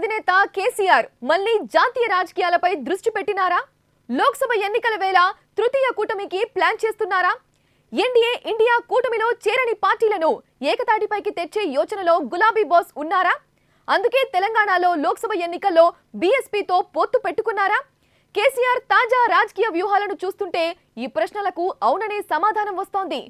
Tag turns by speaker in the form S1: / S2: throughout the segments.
S1: అధినేత కేసీఆర్ మళ్ళీ జాతీయ రాజకీయాలపై దృష్టి పెట్టినారా? లోక్సభ ఎన్నికల వేళ తృతీయ కూటమికి ప్లాన్ చేస్తున్నారా? ఎన్డీఏ ఇండియా కూటమిలో చేరని పార్టీలను ఏకతాటిపైకి తెచ్చే యోచనలో గులాబీ బాస్ ఉన్నారా? అందుకే తెలంగాణలో లోక్సభ ఎన్నికల్లో బీఎస్పీతో పొత్తు పెట్టుకున్నారా? కేసీఆర్ తాజా రాజకీయ వ్యూహాలను చూస్తుంటే ఈ ప్రశ్నలకు అవుననే సమాధానం వస్తోంది.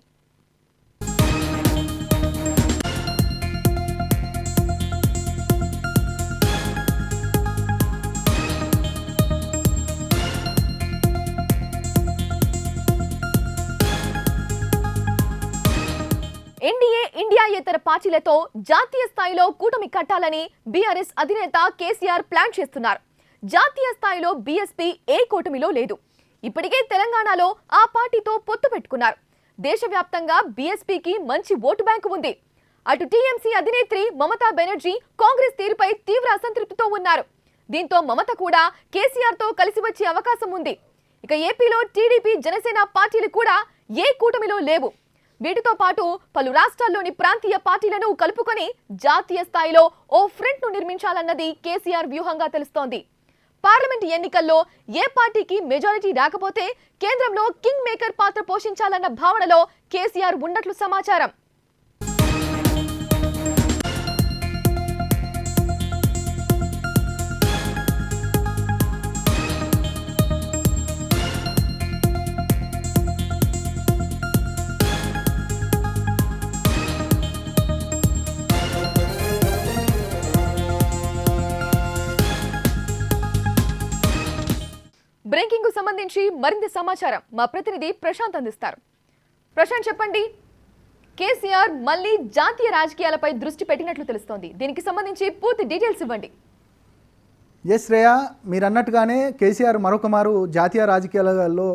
S1: ఎన్డీఏ ఇండియాయేతర పార్టీలతో జాతీయ స్థాయిలో కూటమి కట్టాలని బీఆర్ఎస్ అధినేత కేసీఆర్ ప్లాన్ చేస్తున్నారు. జాతీయ స్థాయిలో బీఎస్పీ ఏ కూటమిలో లేదు. ఇప్పటికే తెలంగాణలో ఆ పార్టీతో పొత్తు పెట్టుకున్నారు. దేశవ్యాప్తంగా బీఎస్పీకి మంచి ఓటు బ్యాంకు ఉంది. అటు టీఎంసీ అధినేత్రి మమతా బెనర్జీ కాంగ్రెస్ తీరుపై తీవ్ర అసంతృప్తితో ఉన్నారు. దీంతో మమత కూడా కేసీఆర్తో కలిసి వచ్చే అవకాశం ఉంది. ఇక ఏపీలో టీడీపీ జనసేన పార్టీలు కూడా ఏ కూటమిలో లేవు. వీటితో పాటు పలు రాష్ట్రాల్లోని ప్రాంతీయ పార్టీలను కలుపుకొని జాతీయ స్థాయిలో ఓ ఫ్రంట్ను నిర్మించాలన్నది కేసీఆర్ వ్యూహంగా తెలుస్తోంది. పార్లమెంట్ ఎన్నికల్లో ఏ పార్టీకి మెజారిటీ రాకపోతే కేంద్రంలో కింగ్ మేకర్ పాత్ర పోషించాలన్న భావనలో కేసీఆర్ ఉన్నట్లు సమాచారం. బ్రేకింగ్కు సంబంధించి మరింత సమాచారం మా ప్రతినిధి ప్రశాంత్ అందిస్తారు. ప్రశాంత్ చెప్పండి కేసీఆర్ మళ్ళీ జాతీయ రాజకీయాలపై దృష్టి పెట్టినట్లు తెలుస్తోంది. దీనికి సంబంధించి పూర్తి డీటెయిల్స్ ఇవ్వండి.
S2: ఎస్ శ్రేయ మీరు అన్నట్టుగానే కేసీఆర్ మరొక మారు జాతీయ రాజకీయాలలో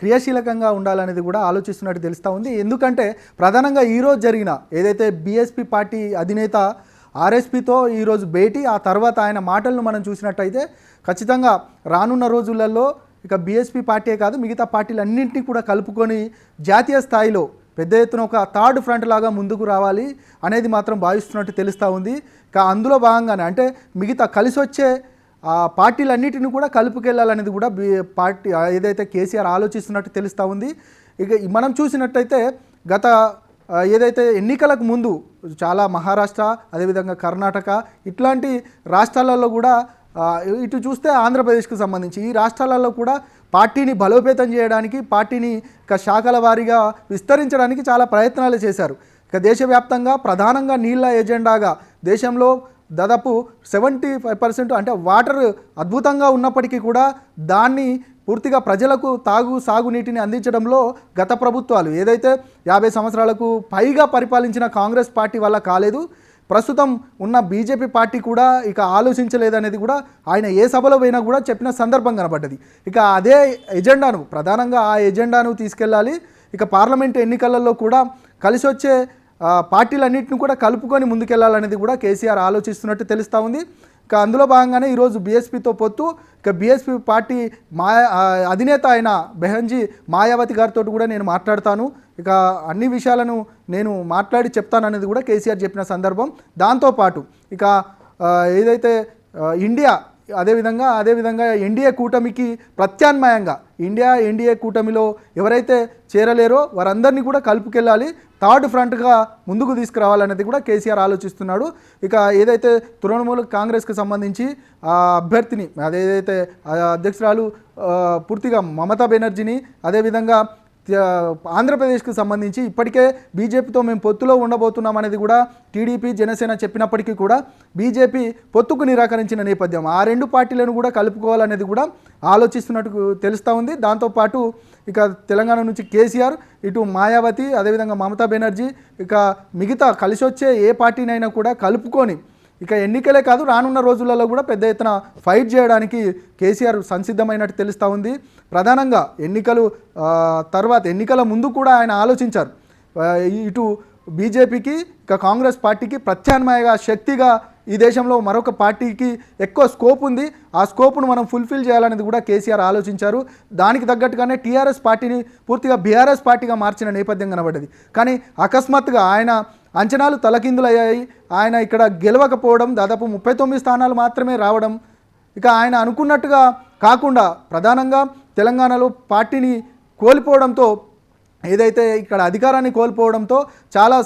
S2: క్రియాశీలకంగా ఉండాలనేది కూడా ఆలోచిస్తున్నట్టు తెలుస్తూ ఉంది. ఎందుకంటే ప్రధానంగా ఈరోజు జరిగిన ఏదైతే బీఎస్పీ పార్టీ అధినేత ఆర్ఎస్పీతో ఈరోజు భేటీ ఆ తర్వాత ఆయన మాటలను మనం చూసినట్టయితే ఖచ్చితంగా రానున్న రోజులలో ఇక బీఎస్పీ పార్టీ కాదు మిగతా పార్టీలన్నింటినీ కూడా కలుపుకొని జాతీయ స్థాయిలో పెద్ద ఎత్తున ఒక థర్డ్ ఫ్రంట్ లాగా ముందుకు రావాలి అనేది మాత్రం భావిస్తున్నట్టు తెలుస్తూ ఉంది. ఇక అందులో భాగంగానే అంటే మిగతా కలిసి వచ్చే ఆ పార్టీలన్నిటిని కూడా కలుపుకెళ్ళాలనేది కూడా బీ పార్టీ ఏదైతే కేసీఆర్ ఆలోచిస్తున్నట్టు తెలుస్తూ ఉంది. ఇక మనం చూసినట్టయితే గత ఏదైతే ఎన్నికలకు ముందు చాలా మహారాష్ట్ర అదేవిధంగా కర్ణాటక ఇట్లాంటి రాష్ట్రాలలో కూడా ఇటు చూస్తే ఆంధ్రప్రదేశ్కు సంబంధించి ఈ రాష్ట్రాలలో కూడా పార్టీని బలోపేతం చేయడానికి పార్టీని శాఖల వారీగా విస్తరించడానికి చాలా ప్రయత్నాలు చేశారు. ఇక దేశవ్యాప్తంగా ప్రధానంగా నీళ్ళ ఎజెండాగా దేశంలో దాదాపు సెవెంటీ ఫైవ్ పర్సెంట్ అంటే వాటర్ అద్భుతంగా ఉన్నప్పటికీ కూడా దాన్ని పూర్తిగా ప్రజలకు తాగు సాగునీటిని అందించడంలో గత ప్రభుత్వాలు ఏదైతే యాభై సంవత్సరాలకు పైగా పరిపాలించిన కాంగ్రెస్ పార్టీ వల్ల కాలేదు ప్రస్తుతం ఉన్న బీజేపీ పార్టీ కూడా ఇక ఆలోచించలేదనేది కూడా ఆయన ఏ సభలో పోయినా కూడా చెప్పిన సందర్భం కనబడ్డది. ఇక అదే ఎజెండాను ప్రధానంగా ఆ ఎజెండాను తీసుకెళ్ళాలి. ఇక పార్లమెంట్ ఎన్నికలలో కూడా కలిసి వచ్చే పార్టీలన్నింటిని కూడా కలుపుకొని ముందుకెళ్ళాలనేది కూడా కేసీఆర్ ఆలోచిస్తున్నట్టు తెలుస్తూ ఉంది. ఇక అందులో భాగంగానే ఈరోజు బీఎస్పీతో పొత్తు ఇక బీఎస్పీ పార్టీ మాయా అధినేత అయిన బెహంజీ మాయావతి గారితో కూడా నేను మాట్లాడతాను. ఇక అన్ని విషయాలను నేను మాట్లాడి చెప్తాననేది కూడా కేసీఆర్ చెప్పిన సందర్భం. దాంతోపాటు ఇక ఏదైతే ఇండియా అదేవిధంగా అదేవిధంగా ఎన్డీఏ కూటమికి ప్రత్యామ్నాయంగా ఇండియా ఎన్డీఏ కూటమిలో ఎవరైతే చేరలేరో వారందరినీ కూడా కలుపుకెళ్ళాలి. థర్డ్ ఫ్రంట్గా ముందుకు తీసుకురావాలనేది కూడా కేసీఆర్ ఆలోచిస్తున్నాడు. ఇక ఏదైతే తృణమూల కాంగ్రెస్కి సంబంధించి ఆ అభ్యర్థిని అదేదైతే అధ్యక్షురాలు పూర్తిగా మమతా బెనర్జీని అదేవిధంగా ఆంధ్రప్రదేశ్కు సంబంధించి ఇప్పటికే బీజేపీతో మేము పొత్తులో ఉండబోతున్నాం అనేది కూడా టీడీపీ జనసేన చెప్పినప్పటికీ కూడా బీజేపీ పొత్తుకు నిరాకరించిన నేపథ్యం. ఆ రెండు పార్టీలను కూడా కలుపుకోవాలనేది కూడా ఆలోచిస్తున్నట్టు తెలుస్తూ ఉంది. దాంతోపాటు ఇక తెలంగాణ నుంచి కేసీఆర్ ఇటు మాయావతి అదేవిధంగా మమతా బెనర్జీ ఇక మిగతా కలిసి వచ్చే ఏ పార్టీనైనా కూడా కలుపుకొని ఇక ఎన్నికలే కాదు రానున్న రోజులలో కూడా పెద్ద ఎత్తున ఫైట్ చేయడానికి కేసీఆర్ సంసిద్ధమైనట్టు తెలుస్తూ ఉంది. ప్రధానంగా ఎన్నికలు తర్వాత ఎన్నికల ముందు కూడా ఆయన ఆలోచించారు. ఇటు బీజేపీకి ఇక కాంగ్రెస్ పార్టీకి ప్రత్యామ్నాయ శక్తిగా ఈ దేశంలో మరొక పార్టీకి ఎక్కువ స్కోప్ ఉంది. ఆ స్కోప్ను మనం ఫుల్ఫిల్ చేయాలనేది కూడా కేసీఆర్ ఆలోచించారు. దానికి తగ్గట్టుగానే టీఆర్ఎస్ పార్టీని పూర్తిగా బీఆర్ఎస్ పార్టీగా మార్చిన నేపథ్యం కనబడ్డది. కానీ అకస్మాత్తుగా ఆయన అంచనాలు తలకిందులయ్యాయి. ఆయన ఇక్కడ గెలవకపోవడం దాదాపు ముప్పై తొమ్మిది స్థానాలు మాత్రమే రావడం. ఇక ఆయన అనుకున్నట్టుగా కాకుండా ప్రధానంగా తెలంగాణలో పార్టీని కోల్పోవడంతో ఏదైతే ఇక్కడ అధికారాన్ని కోల్పోవడంతో చాలా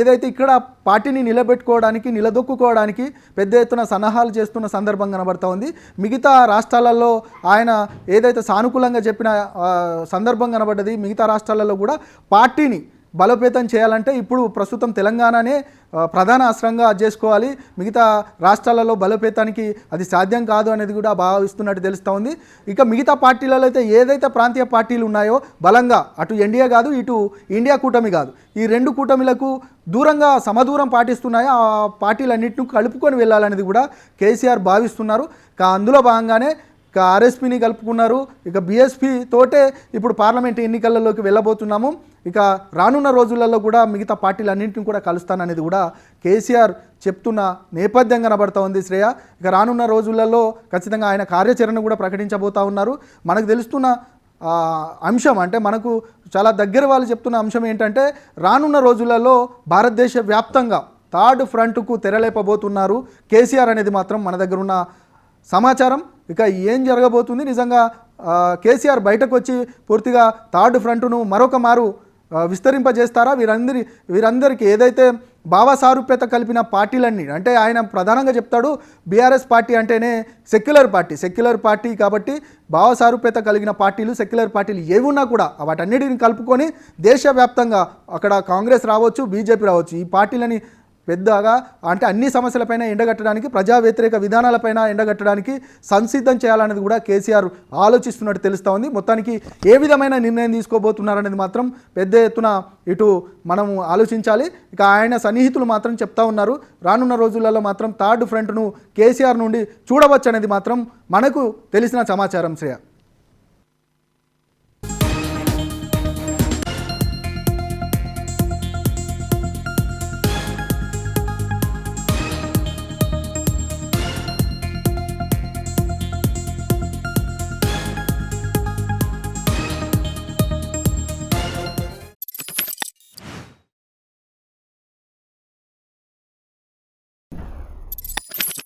S2: ఏదైతే ఇక్కడ పార్టీని నిలబెట్టుకోవడానికి నిలదొక్కుకోవడానికి పెద్ద ఎత్తున సన్నాహాలు చేస్తున్న సందర్భం కనబడుతూ ఉంది. మిగతా రాష్ట్రాలలో ఆయన ఏదైతే సానుకూలంగా చెప్పిన సందర్భం కనబడ్డది మిగతా రాష్ట్రాలలో కూడా పార్టీని బలోపేతం చేయాలంటే ఇప్పుడు ప్రస్తుతం తెలంగాణనే ప్రధాన అస్త్రంగా చేసుకోవాలి. మిగతా రాష్ట్రాలలో బలోపేతానికి అది సాధ్యం కాదు అనేది కూడా భావిస్తున్నట్టు తెలుస్తూ ఉంది. ఇక మిగతా పార్టీలలో అయితే ఏదైతే ప్రాంతీయ పార్టీలు ఉన్నాయో బలంగా అటు ఎన్డీఏ కాదు ఇటు ఇండియా కూటమి కాదు. ఈ రెండు కూటమిలకు దూరంగా సమదూరం పాటిస్తున్నాయో? ఆ పార్టీలన్నింటిని కలుపుకొని వెళ్ళాలనేది కూడా కేసీఆర్ భావిస్తున్నారు. కా అందులో భాగంగానే ఇక ఆర్ఎస్పీని కలుపుకున్నారు. ఇక బీఎస్పీ తోటే ఇప్పుడు పార్లమెంట్ ఎన్నికలలోకి వెళ్ళబోతున్నాము. ఇక రానున్న రోజులలో కూడా మిగతా పార్టీలన్నింటిని కూడా కలుస్తాననేది కూడా కేసీఆర్ చెప్తున్న నేపథ్యం కనబడతా ఉంది శ్రేయ. ఇక రానున్న రోజులలో ఖచ్చితంగా ఆయన కార్యాచరణ కూడా ప్రకటించబోతా ఉన్నారు. మనకు తెలుస్తున్న అంశం అంటే మనకు చాలా దగ్గర వాళ్ళు చెప్తున్న అంశం ఏంటంటే రానున్న రోజులలో భారతదేశ వ్యాప్తంగా థర్డ్ ఫ్రంట్కు తెరలేపబోతున్నారు కేసీఆర్ అనేది మాత్రం మన దగ్గర ఉన్న సమాచారం. ఇక ఏం జరగబోతుంది? నిజంగా కేసీఆర్ బయటకు వచ్చి పూర్తిగా థర్డ్ ఫ్రంట్ను మరొక మారు విస్తరింపజేస్తారా? వీరందరి వీరందరికీ ఏదైతే భావ సారూప్యత కలిపిన పార్టీలన్నీ అంటే ఆయన ప్రధానంగా చెప్తాడు బీఆర్ఎస్ పార్టీ అంటేనే సెక్యులర్ పార్టీ. సెక్యులర్ పార్టీ కాబట్టి భావ సారూప్యత కలిగిన పార్టీలు సెక్యులర్ పార్టీలు ఏవి ఉన్నా కూడా వాటన్నిటిని కలుపుకొని దేశవ్యాప్తంగా అక్కడ కాంగ్రెస్ రావచ్చు బీజేపీ రావచ్చు. ఈ పార్టీలని పెద్దగా అంటే అన్ని సమస్యలపైన ఎండగట్టడానికి ప్రజా వ్యతిరేక విధానాలపైన ఎండగట్టడానికి సంసిద్ధం చేయాలనేది కూడా కేసీఆర్ ఆలోచిస్తున్నట్టు తెలుస్తూ ఉంది. మొత్తానికి ఏ విధమైన నిర్ణయం తీసుకోబోతున్నారనేది మాత్రం పెద్ద ఎత్తున ఇటు మనము ఆలోచించాలి. ఇక ఆయన సన్నిహితులు మాత్రం చెప్తా ఉన్నారు. రానున్న రోజులలో మాత్రం థర్డ్ ఫ్రంట్ను కేసీఆర్ నుండి చూడవచ్చు అనేది మాత్రం మనకు తెలిసిన సమాచారం శ్రేయ.